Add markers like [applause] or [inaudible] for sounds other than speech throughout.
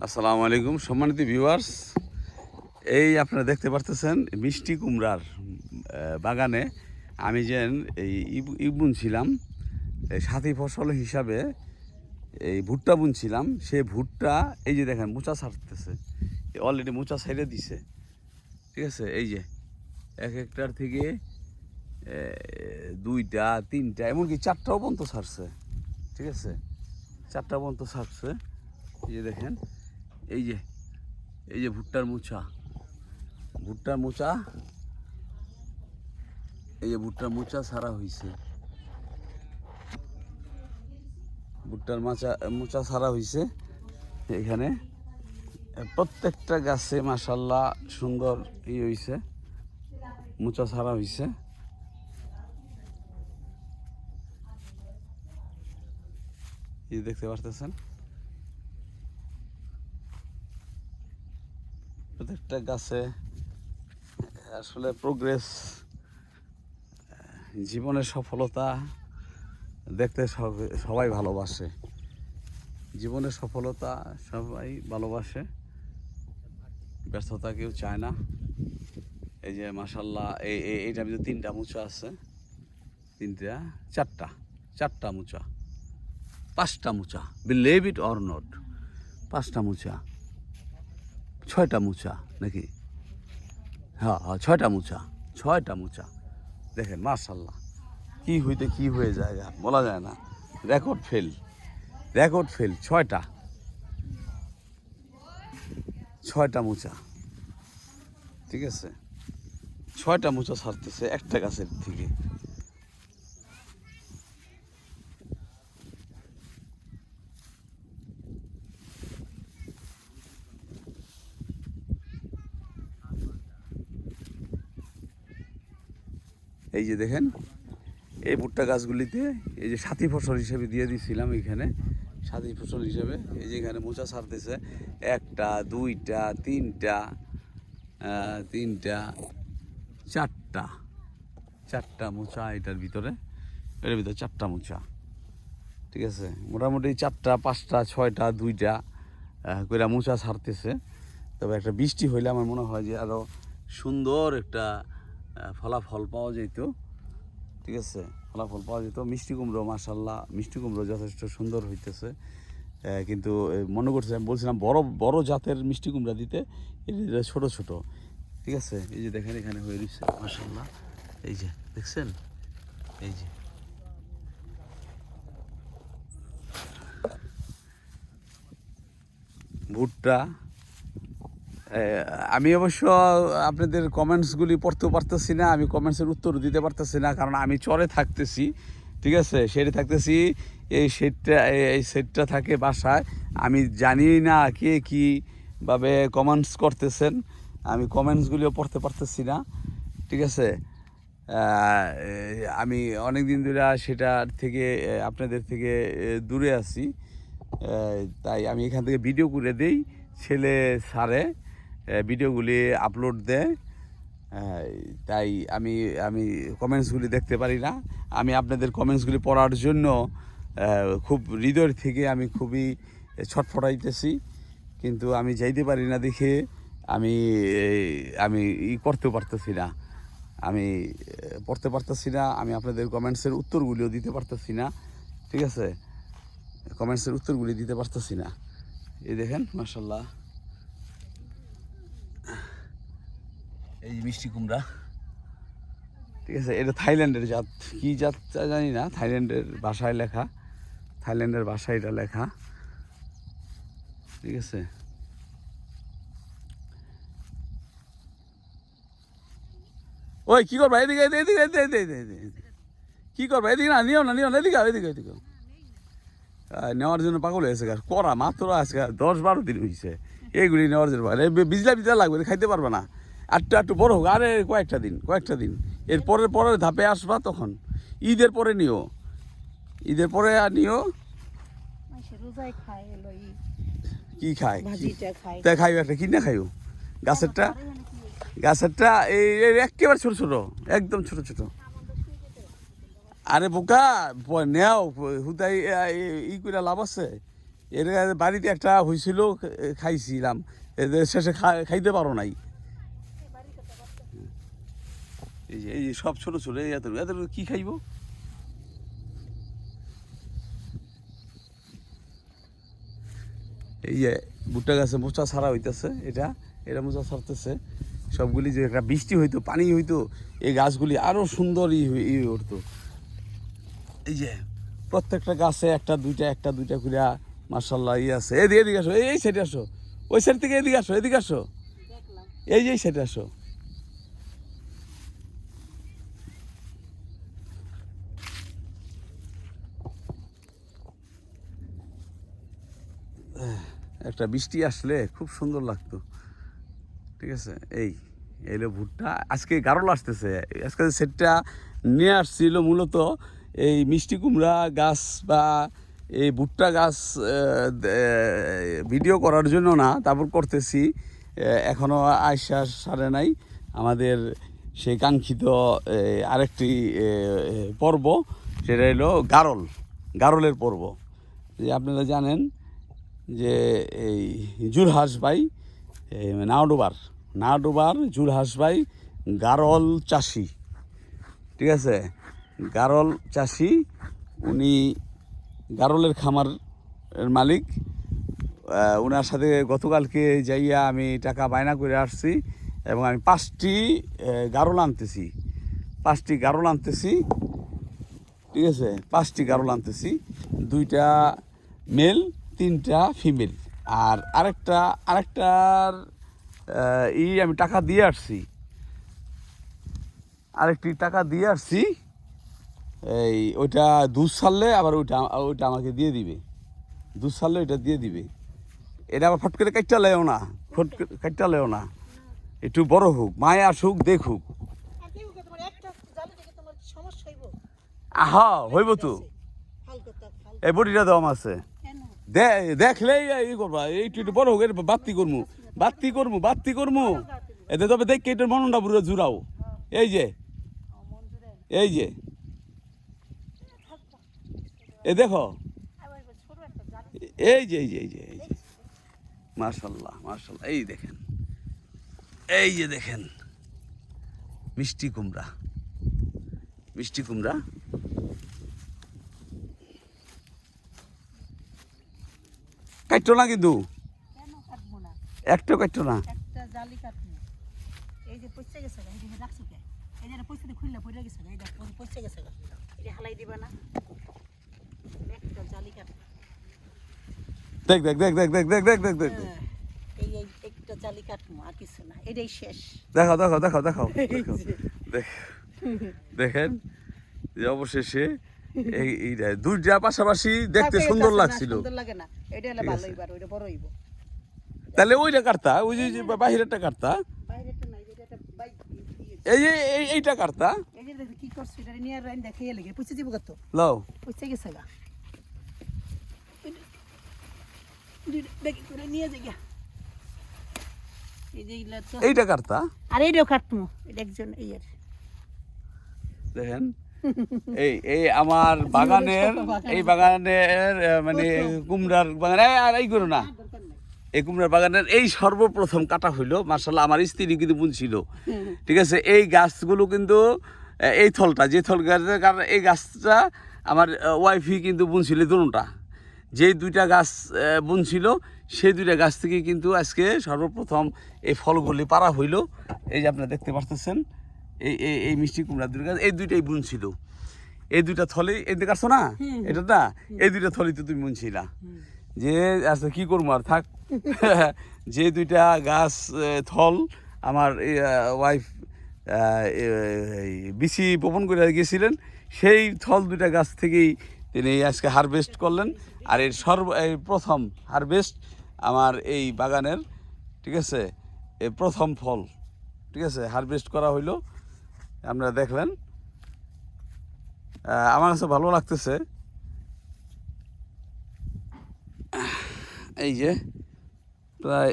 আসসালামু আলাইকুম সম্মানিত ভিউয়ার্স। এই আপনারা দেখতে পারতেছেন মিষ্টি কুমড়ার বাগানে আমি যে এই ইব- ই বুনছিলাম এই সাথী ফসল হিসাবে এই ভুট্টা বুনছিলাম। সেই ভুট্টা, এই যে দেখেন, মোচা ছাড়তেছে। অলরেডি মোচা ছাইড়ে দিছে। ঠিক আছে? এই যে, এক একটার থেকে দুইটা, তিনটা, এমনকি চারটাও পর্যন্ত ছাড়ছে। ঠিক আছে? চারটা পর্যন্ত ছাড়ছে। এই যে দেখেন এই যে এই যে ভুট্টার মোচা। ভুট্টার মোচা, এই যে ভুট্টার মোচা ছাড়া হয়েছে ভুট্টার মাচা, মোচা সারা হয়েছে এখানে প্রত্যেকটা গাছে মাসাল্লাহ সুন্দর ই হয়েছে মোচা ছাড়া হয়েছে এই দেখতে পারতেছেন? প্রত্যেকটা গাছে, আসলে প্রোগ্রেস জীবনের সফলতা দেখতে সব- সবাই ভালোবাসে। জীবনের সফলতা সবাই ভালোবাসে। ব্যর্থতা কেউ চায় না। এই যে মাসাল্লাহ এই, এই- এইটার ভিতরে তিনটা মুচা আছে। তিনটা, চারটা চারটা মুচা। পাঁচটা মুচা বিলিভ ইট অর নট পাঁচটা মুচা। ছয়টা মোচা নাকি? হ্যাঁ হ্যাঁ ছয়টা মুচা ছয়টা মুচা। দেখেন মার্শাল্লাহ কি হইতে কি হয়ে যায় বলা যায় না। রেকর্ড ফেল রেকর্ড ফেল ছয়টা। ছয়টা মোচা। ঠিক আছে? ছয়টা মোচা ছাড়তেছে একটা গাছের থেকে। এই যে দেখেন, এই ভুট্টা গাছগুলিতে এই যে সাথী ফসল হিসেবে দিয়ে দিয়েছিলাম এখানে, সাথী ফসল হিসেবে। এই যে এখানে মোচা ছাড়তেছে, একটা, দুইটা, তিনটা তিনটা, চারটা চারটা মোচা এটার ভিতরে এর ভিতরে চারটা মোচা, ঠিক আছে? মোটামুটি চারটা, পাঁচটা, ছয়টা, দুইটা কইরা মোচা ছাড়তেছে। তবে একটা বৃষ্টি হইলে আমার মনে হয় যে আরও সুন্দর একটা ফলাফল পাওয়া যেত ঠিক আছে? ফলাফল পাওয়া যেত মিষ্টি কুমড়ো মাসাল্লাহ মিষ্টি কুমড়ো যথেষ্ট সুন্দর হইতেছে। কিন্তু মনে করছে আমি বলছিলাম বড় বড় জাতের মিষ্টি কুমড়া দিতে এটা ছোট ছোট। ঠিক আছে? এই যে দেখেন, এখানে হয়ে রয়েছে মাসাল্লাহ এই যে, দেখছেন? এই যে। ভুট্টা আমি অবশ্য, আপনাদের কমেন্টসগুলি পড়তেও পারতেছি না, আমি কমেন্টসের উত্তর দিতে পারতেছি না, কারণ আমি চরে থাকতেছি, ঠিক আছে? সেটে থাকতেছি, এই সেটটা এই সেটটা থাকে বাসায়, আমি জানি না কে কীভাবে কমেন্টস করতেছেন, আমি কমেন্টসগুলিও পড়তে পারতেছি না, ঠিক আছে? আমি অনেক দিন ধরে সেটার থেকে আপনাদের থেকে দূরে আছি তাই আমি এখান থেকে ভিডিও করে দেই, ছেলে সারে ভিডিওগুলি আপলোড দেয়। তাই আমি আমি কমেন্টসগুলি দেখতে পারি না। আমি আপনাদের কমেন্টসগুলি পড়ার জন্য খুব হৃদয় থেকে আমি খুবই ছটফটাইতেছি। কিন্তু আমি যাইতে পারি না দেখে, আমি আমি ই করতে পারতেছি না। আমি পড়তে পারতেছি না, আমি আপনাদের কমেন্টসের উত্তরগুলিও দিতে পারতেছি না। ঠিক আছে? কমেন্টসের উত্তরগুলি দিতে পারতেছি না। এই দেখেন মাসাল্লাহ এই যে মিষ্টি কুমড়া। ঠিক আছে, এটা থাইল্যান্ডের জাত। কী জাত জানি না, থাইল্যান্ডের ভাষায় লেখা। থাইল্যান্ডের ভাষায় এটা লেখা। ঠিক আছে। ওই, কি করবা? এদিকে এদিকে এদিকে এদিকে। কি করবা? এদিকে না, নিও না নিও না, এদিকে এদিকে এদিকে নেওয়ার জন্য পাগল হয়েছে গাছ করা মাত্র আজকে দশ বারো দিন হয়েছে এইগুলি নেওয়ার জন্য বিজলা বিজলা লাগবে, খাইতে পারবে না। আটটু আটটু বড় হোক আরে কয়েকটা দিন কয়েকটা দিন। এর পরের পরের ধাপে আসবা তখন। ঈদের পরে নিও। ঈদের পরে আর নিও। কি খায়? তা খাইও একটা কিনা খাইও। গাছেরটা গাছেরটা এই একেবারে ছোট ছোট একদম ছোট ছোট। আরে বোকা নেও হুদাই ই করে লাভ আছে। এর বাড়িতে একটা হয়েছিল খাইছিলাম। শেষে খাইতে পারো নাই। এই যে এই যে, সব ছোট ছোট, এই এত এত কি খাইব? এই যে, ভুট্টা গাছে মোচা ছাড়া হইতেছে এটা। এটা মোচা ছাড়তেছে। সবগুলি যে একটা বৃষ্টি হইতো, পানি হইতো, এই গাছগুলি আরও সুন্দর ই হই- উঠতো। এই যে, প্রত্যেকটা গাছে একটা, দুইটা একটা, দুইটা করে মার্শাল্লাহ ই আছে। এদিকে এদিকে আসো। এই সাইডে আসো। ওই সাইড থেকে এদিকে আসো এদিকে আসো। এই যে সাইডে আসো। একটা বৃষ্টি আসলে খুব সুন্দর লাগতো। ঠিক আছে? এই এলো ভুট্টা। আজকে গারল আসতেছে। আজকে সেটটা নিয়ে আসছিল মূলত এই মিষ্টি কুমড়া গাছ বা এই ভুট্টা গাছ ভিডিও করার জন্য না, তারপর করতেছি। এখনও এখনও আয়সা সারে নাই। আমাদের সেই কাঙ্ক্ষিত আরেকটি পর্ব, সেটা হলো গারল। গারলের পর্ব। যে আপনারা জানেন যে এই জুলহাস ভাই নাওডোবার নাওডোবার জুলহাস ভাই গারল চাষি, ঠিক আছে? গারল চাষি, উনি গারলের খামার মালিক ওনার সাথে গতকালকে যাইয়া আমি টাকা বায়না করে আসছি এবং আমি পাঁচটি গারল আনতেছি, পাঁচটি গারল আনতেছি, ঠিক আছে? পাঁচটি গারল আনতেছি, দুইটা মেল তিনটা ফিমেল আর আরেকটা আরেকটার ই আমি টাকা দিয়ে আসছি। আরেকটি টাকা দিয়ে আসছি এই ওইটা দুধ ছাড়লে আবার ওইটা ওইটা আমাকে দিয়ে দিবে। দুধ ছাড়লে ওইটা দিয়ে দিবে। এটা আবার ফট করে কাটটা লেও না ফট করে কাটটা লেও না। একটু বড় হোক মায় আসুক দেখুক। আহা হইব তো। এই বডিটা দেওয়া আছে। কেন দে- দেখলেই ই করবা এইটু বড় হোক, এর বাত্তি করমু বাত্তি করমু বাত্তি করমু। এতে তবে দেখ এটার মননটা পুরো জুড়াও। এই যে এই যে। এ দেখো। এই যে এই যে এই যে এই যে। মার্শাল্লাহ মার্শাল্লাহ এই দেখেন। এই যে দেখেন। মিষ্টি কুমড়া। মিষ্টি কুমড়া কাটতো না কিন্তু কেন কাটবো না একটাও কাটতো না একটা জালি কাটবো এই যে পয়সা গেছে গা, এই যে রাখছো কে এই যে পয়সা দিবে না? একটা জালি কাটবো। দেখ দেখ দেখ দেখ দেখ দেখ দেখ দেখ দেখ দেখ। হ্যাঁ, একটা জালি আর কিছু না। এটাই শেষ। দেখাও দেখাও দেখাও দেখাও [laughs] দেখাও। দেখ দেখেন যে অবশেষে এই দুইটা পাশাপাশি দেখতে সুন্দর লাগছিল। সুন্দর লাগে না। এটা হলে ভালো এবার ওইটা বড় হইব। তাহলে ওইটা কাটতা ওই যে যে বাহিরেরটা কাটতা। নাই যেটা বাইক এই যে এইটা কাটতা। এই যে কি করছ এটা নিয়ে রাইন দেখাইয়া লেগে দিব কত? লও। গেছে গা। দেখি করে নিয়ে যাই এইটা কাটতা? আর এইটাও কাটবো এটা একজন এই আর দেখেন। এই এই আমার বাগানের এই বাগানের মানে কুমড়ার বাগান আর এই করো না। এই কুমড়ার বাগানের এই সর্বপ্রথম কাটা হইল মার্শাল্লাহ আমার স্ত্রী কিন্তু বুনছিল। ঠিক আছে এই গাছগুলো কিন্তু এই থলটা যে থল গাছের কারণ এই গাছটা আমার ওয়াইফই কিন্তু বুনছিল দুটা। যেই দুইটা গাছ বুনছিল সেই দুইটা গাছ থেকে কিন্তু আজকে সর্বপ্রথম এই ফলগুলি পারা হইল। এই যে আপনারা দেখতে পারতেছেন এই এই এই মিষ্টি কুমড়া দুই গাছ এই দুইটাই বুনছিল। এই দুইটা থলে এই দেখাচ্ছ না? এটা না এই দুইটা থলি তো তুমি বুনছিলা। যে আচ্ছা কি করব আর থাক। [laughs] যে দুইটা গাছ থল আমার ওয়াইফ বিসি বপন করে গেছিলেন সেই থল দুইটা গাছ থেকেই তিনি আজকে হারভেস্ট করলেন। আর এর সর্ব এই প্রথম হারভেস্ট আমার এই বাগানের ঠিক আছে? এই প্রথম ফল ঠিক আছে? হারভেস্ট করা হইল। আপনারা দেখলেন। আমার কাছে ভালো লাগতেছে। এই যে, প্রায়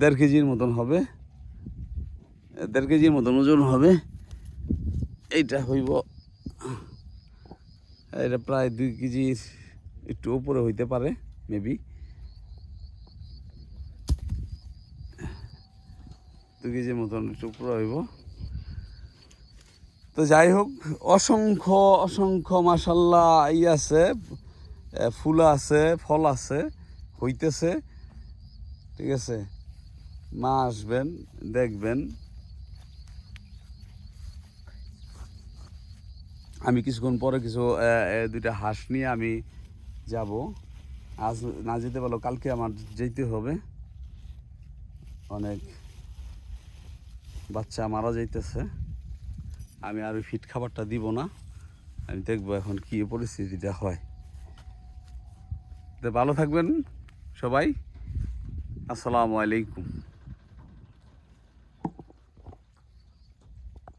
দেড় কেজির মতন হবে। দেড় কেজির মতন ওজন হবে। এইটা হইব, এটা প্রায় দুই কেজির একটু উপরে হইতে পারে মেবি দু কেজি মতন উপরে হইব। তো যাই হোক, অসংখ্য অসংখ্য মাসাল্লাহ ই আছে ফুল আছে, ফল আছে, হইতেছে। ঠিক আছে, মা আসবেন, দেখবেন। আমি কিছুক্ষণ পরে কিছু দুইটা হাঁস নিয়ে আমি যাব। আজ না যেতে পারল কালকে আমার যেতে হবে। অনেক বাচ্চা মারা যাইতেছে, আমি আর ফিট খাবারটা দিব না। আমি দেখব এখন কী পরিস্থিতিটা হয়। তো ভালো থাকবেন সবাই। আসসালামু আলাইকুম।